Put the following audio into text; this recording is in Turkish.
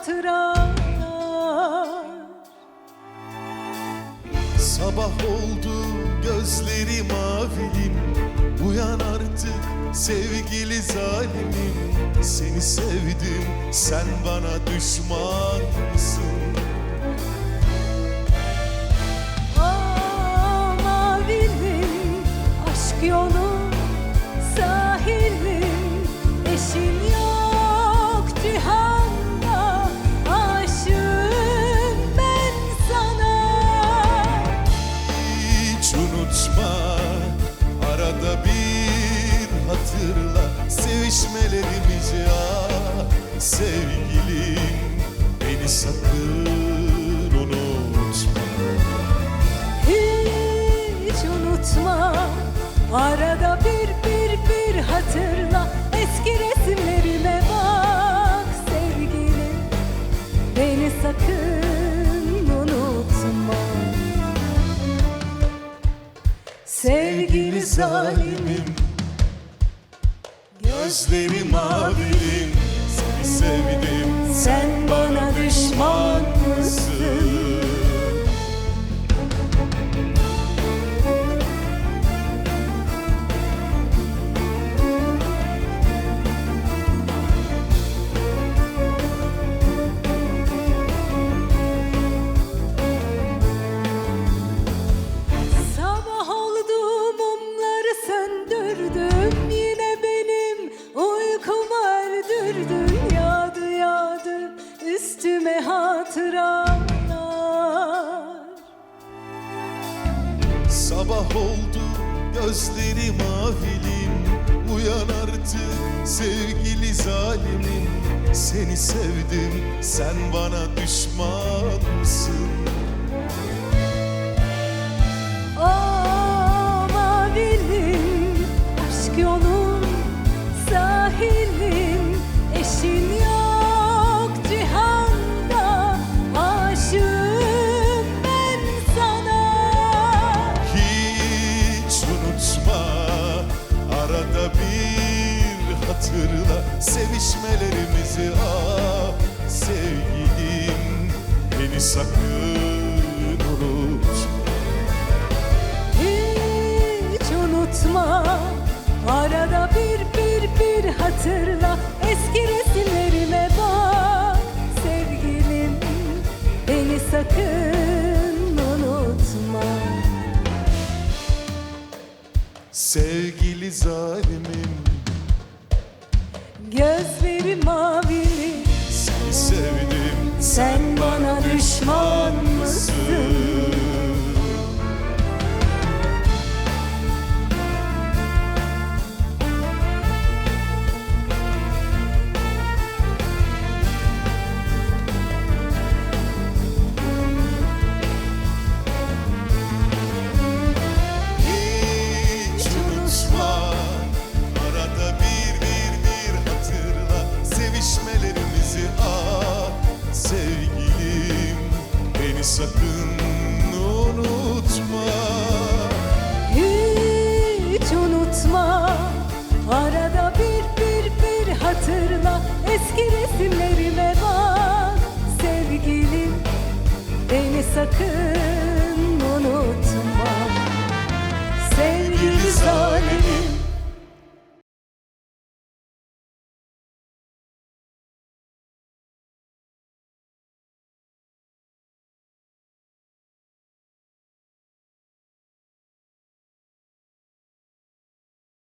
hatıralar. Sabah oldu gözleri mavim Uyan artık sevgili zalimim. Seni sevdim sen bana düşman mısın? Aa, mavi aşk yolu sahil eşini sevgilim beni sakın unutma. Hiç unutma arada bir bir bir hatırla. Eski resimlerime bak sevgilim beni sakın unutma. Sevgili zalimim Gözlerim mavilim sevdim. Sen Sabah oldu gözlerim mavilim Uyan artık sevgili zalimim Seni sevdim sen bana düşman hatırla sevişmelerimizi ah sevgilim beni sakın unutma Hiç unutma arada bir bir bir hatırla. Eski resimlerime bak. Sevgilim Beni sakın unutma. Sevgili zalimim Gözlerim mavili. Seni sevdim Sen bana düşman sakın unutma. Hiç unutma. Arada bir bir bir hatırla. Eski resimlerime bak Sevgilim. Beni sakın